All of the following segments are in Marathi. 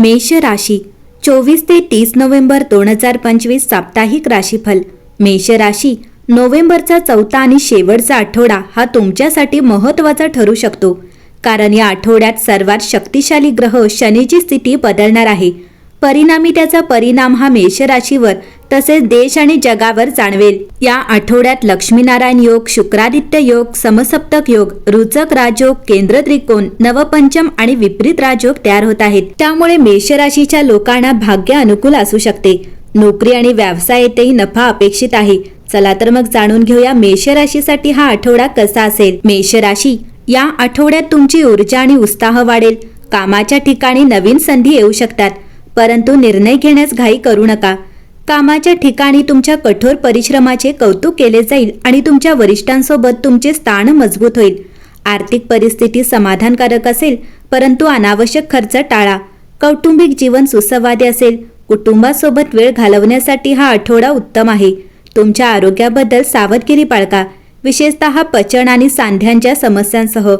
मेष राशी चोवीस ते तीस नोव्हेंबर दोन हजार पंचवीस साप्ताहिक राशीफल. मेष राशी नोव्हेंबरचा चौथा आणि शेवटचा आठवडा हा तुमच्यासाठी महत्त्वाचा ठरू शकतो. कारण या आठवड्यात सर्वात शक्तिशाली ग्रह शनीची स्थिती बदलणार आहे. परिणामी त्याचा परिणाम हा मेष राशीवर तसेच देश आणि जगावर जाणवेल. या आठवड्यात लक्ष्मीनारायण योग शुक्रादित्य योग समसप्तक योग रुचक राजयोग केंद्र त्रिकोण नवपंचम आणि विपरीत राजयोग तयार होत आहेत. त्यामुळे मेष राशीच्या लोकांना भाग्य अनुकूल असू शकते. नोकरी आणि व्यवसायातही नफा अपेक्षित आहे. चला तर मग जाणून घेऊया मेष राशीसाठी हा आठवडा कसा असेल. मेष राशी या आठवड्यात तुमची ऊर्जा आणि उत्साह वाढेल. कामाच्या ठिकाणी नवीन संधी येऊ शकतात. परंतु निर्णय घेण्यास घाई करू नका. कामाच्या ठिकाणी तुमच्या कठोर परिश्रमाचे कौतुक केले जाईल आणि तुमच्या वरिष्ठांसोबत तुमचे स्थान मजबूत होईल. आर्थिक परिस्थिती समाधानकारक असेल परंतु अनावश्यक खर्च टाळा. कौटुंबिक जीवन सुसंवादी असेल कुटुंबासोबत वेळ घालवण्यासाठी हा आठवडा उत्तम आहे. तुमच्या आरोग्याबद्दल सावधगिरी बाळगा. विशेषतः पचन आणि सांध्यांच्या समस्यांसह.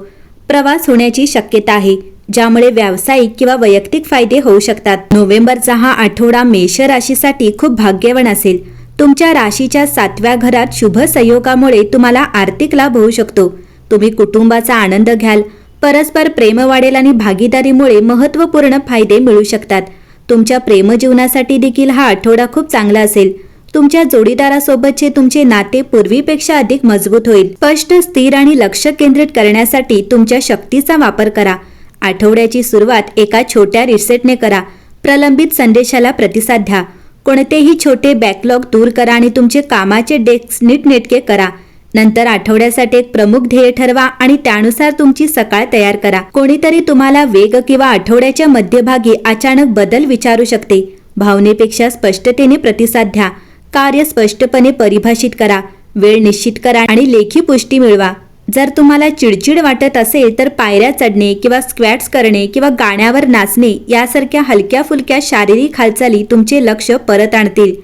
प्रवास होण्याची शक्यता आहे. ज्यामुळे व्यावसायिक किंवा वैयक्तिक फायदे होऊ शकतात. नोव्हेंबरचा हा आठवडा मेष राशीसाठी खूप भाग्यवान असेल. तुमच्या राशीच्या सातव्या घरात शुभ संयोगामुळे तुम्हाला आर्थिक लाभ होऊ शकतो. तुम्ही कुटुंबाचा आनंद घ्याल. परस्पर प्रेम वाढेल आणि भागीदारीमुळे महत्त्वपूर्ण फायदे मिळू शकतात. तुमच्या प्रेमजीवनासाठी देखील हा आठवडा खूप चांगला असेल. तुमच्या जोडीदारासोबतचे तुमचे नाते पूर्वीपेक्षा अधिक मजबूत होईल. स्पष्ट स्थिर आणि लक्ष केंद्रित करण्यासाठी तुमच्या शक्तीचा वापर करा. आठवड्याची सुरुवात एका छोट्या रिसेटने करा. प्रलंबित संदेशाला प्रतिसाद द्या. कोणतेही छोटे बॅकलॉग दूर करा आणि तुमचे कामाचे डेस्क नीटनेटके करा. नंतर आठवड्यासाठी एक प्रमुख ध्येय ठरवा आणि त्यानुसार तुमची सकाळ तयार करा. कोणीतरी तुम्हाला वेग किंवा आठवड्याच्या मध्यभागी अचानक बदल विचारू शकते. भावनेपेक्षा स्पष्टतेने प्रतिसाद द्या. कार्य स्पष्टपणे परिभाषित करा. वेळ निश्चित करा आणि लेखी पुष्टी मिळवा. जर तुम्हाला चिडचिड वाटत असेल तर पायऱ्या चढणे किंवा स्क्वॅट्स करणे किंवा गाण्यावर नाचणे यासारख्या हलक्या फुलक्या शारीरिक हालचाली तुमचे लक्ष परत आणतील.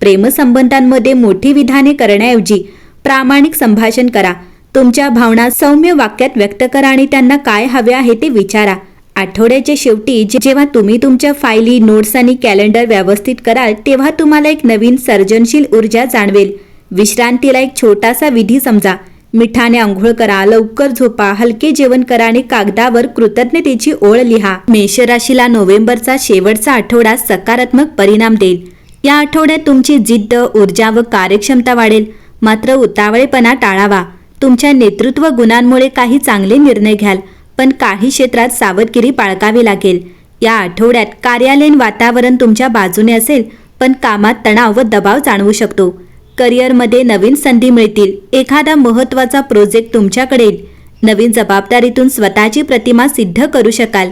प्रेमसंबंधांमध्ये मोठी विधाने करण्याऐवजी प्रामाणिक संभाषण करा. तुमच्या भावना सौम्य वाक्यात व्यक्त करा आणि त्यांना काय हवे आहे ते विचारा. आठवड्याच्या शेवटी जे- जेव्हा तुम्ही तुमच्या फायली नोट्स आणि कॅलेंडर व्यवस्थित कराल तेव्हा तुम्हाला एक नवीन सर्जनशील ऊर्जा जाणवेल. विश्रांतीला एक छोटासा विधी समजा. मिठाने आंघोळ करा लवकर झोपा हलके जेवण करा आणि कागदावर कृतज्ञतेची ओळ लिहा. मेषराशीला नोव्हेंबरचा शेवटचा आठवडा सकारात्मक परिणाम देईल. या आठवड्यात तुमची जिद्द ऊर्जा व कार्यक्षमता वाढेल. मात्र उतावळेपणा टाळावा. तुमच्या नेतृत्व गुणांमुळे काही चांगले निर्णय घ्याल पण काही क्षेत्रात सावधगिरी बाळगावी लागेल. या आठवड्यात कार्यालयीन वातावरण तुमच्या बाजूने असेल पण कामात तणाव व दबाव जाणवू शकतो. करिअरमध्ये नवीन संधी मिळतील. एखादा महत्त्वाचा प्रोजेक्ट तुमच्याकडे नवीन जबाबदारीतून स्वतःची प्रतिमा सिद्ध करू शकाल.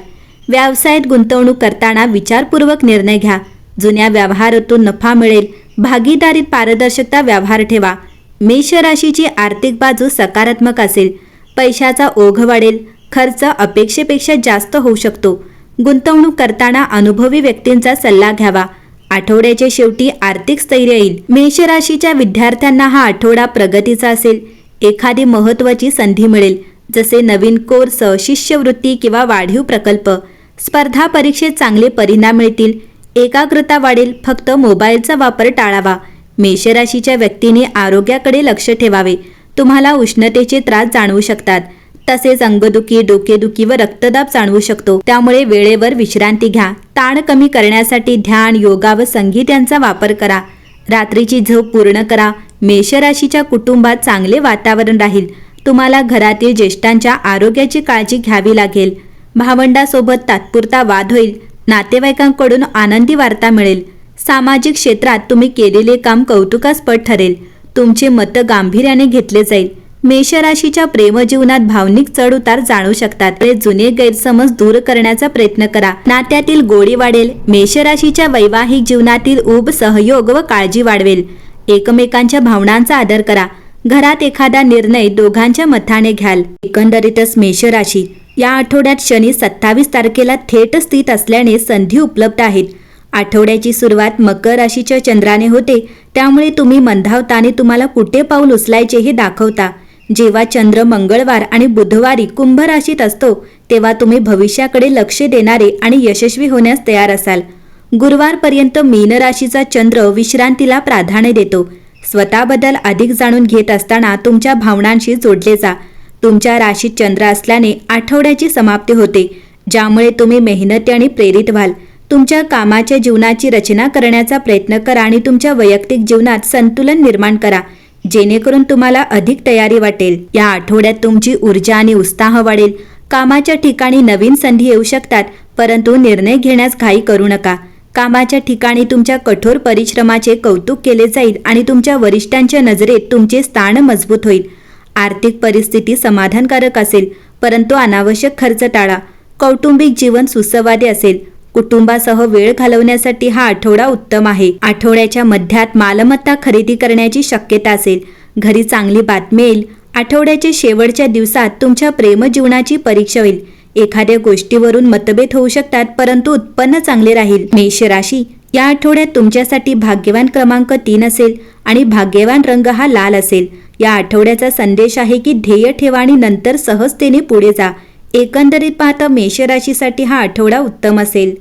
व्यवसायात गुंतवणूक करताना विचारपूर्वक निर्णय घ्या. जुन्या व्यवहारातून नफा मिळेल. भागीदारीत पारदर्शकता व्यवहार ठेवा. मेष राशीची आर्थिक बाजू सकारात्मक असेल. पैशाचा ओघ वाढेल. खर्च अपेक्षेपेक्षा जास्त होऊ शकतो. गुंतवणूक करताना अनुभवी व्यक्तींचा सल्ला घ्यावा. आठवड्याच्या शेवटी आर्थिक स्थैर्य येईल. मेष राशीच्या विद्यार्थ्यांना हा आठवडा प्रगतीचा असेल. एखादी महत्त्वाची संधी मिळेल. जसे नवीन कोर्स शिष्यवृत्ती किंवा वाढीव प्रकल्प. स्पर्धा परीक्षेत चांगले परिणाम मिळतील. एकाग्रता वाढेल. फक्त मोबाईलचा वापर टाळावा. मेषराशीच्या व्यक्तीने आरोग्याकडे लक्ष ठेवावे. तुम्हाला उष्णतेचे त्रास जाणवू शकतात. तसेच अंगदुखी डोकेदुखी व रक्तदाब जाणवू शकतो. त्यामुळे वेळेवर विश्रांती घ्या. ताण कमी करण्यासाठी ध्यान योगा व संगीत यांचा वापर करा. रात्रीची झोप पूर्ण करा. मेषराशीच्या कुटुंबात चांगले वातावरण राहील. तुम्हाला घरातील ज्येष्ठांच्या आरोग्याची काळजी घ्यावी लागेल. भावंडासोबत तात्पुरता वाद होईल. नातेवाईकांकडून आनंदी वार्ता मिळेल. सामाजिक क्षेत्रात तुम्ही केलेले काम कौतुकास्पद ठरेल. तुमचे मत गांभीर्याने घेतले जाईल. मेषराशीच्या प्रेमजीवनात भावनिक चढउतार जाणू शकतात. ते जुने गैरसमज दूर करण्याचा प्रयत्न करा. नात्यातील गोडी वाढेल. मेषराशीच्या वैवाहिक जीवनातील उब सहयोग व काळजी वाढवेल. एकमेकांच्या भावनांचा आदर करा. घरात एखादा निर्णय दोघांच्या मताने घ्याल. एकंदरीतच मेषराशी या आठवड्यात शनी सत्तावीस तारखेला थेट स्थित असल्याने संधी उपलब्ध आहेत. आठवड्याची सुरुवात मकर राशीच्या चंद्राने होते. त्यामुळे तुम्ही मंदावता आणि तुम्हाला कुठे पाऊल उचलायचे हे दाखवता. जेव्हा चंद्र मंगळवार आणि बुधवारी कुंभ राशीत असतो तेव्हा तुम्ही भविष्याकडे लक्ष देणारे आणि यशस्वी होण्यास तयार असाल. गुरुवारपर्यंत मीन राशीचा चंद्र विश्रांतीला प्राधान्य देतो. स्वतःबद्दल अधिक जाणून घेत असताना तुमच्या भावनांशी जोडले जा. तुमच्या राशीत चंद्र असल्याने आठवड्याची समाप्ती होते. ज्यामुळे तुम्ही मेहनती आणि प्रेरित व्हाल. तुमच्या कामाच्या जीवनाची रचना करण्याचा प्रयत्न करा आणि तुमच्या वैयक्तिक जीवनात संतुलन निर्माण करा. जेणेकरून तुम्हाला अधिक तयारी वाटेल. या आठवड्यात तुमची ऊर्जा आणि उत्साह वाढेल. कामाच्या ठिकाणी नवीन संधी येऊ शकतात परंतु निर्णय घेण्यास घाई करू नका. कामाच्या ठिकाणी तुमच्या कठोर परिश्रमाचे कौतुक केले जाईल आणि तुमच्या वरिष्ठांच्या नजरेत तुमचे स्थान मजबूत होईल. आर्थिक परिस्थिती समाधानकारक असेल परंतु अनावश्यक खर्च टाळा. कौटुंबिक जीवन सुसंवादी असेल. कुटुंबासह वेळ घालवण्यासाठी हा आठवडा उत्तम आहे. आठवड्याच्या मध्यात मालमत्ता खरेदी करण्याची शक्यता असेल. घरी चांगली बातमी येईल. आठवड्याच्या शेवटच्या दिवसात तुमच्या प्रेमजीवनाची परीक्षा होईल. एखाद्या गोष्टीवरून मतभेद होऊ शकतात परंतु उत्पन्न चांगले राहील. मेष राशी या आठवड्यात तुमच्यासाठी भाग्यवान क्रमांक तीन असेल आणि भाग्यवान रंग हा लाल असेल. या आठवड्याचा संदेश आहे की ध्येय ठेवा आणि नंतर सहजतेने पुढे जा. एकंदरीत पाहता मेष राशीसाठी हा आठवडा उत्तम असेल.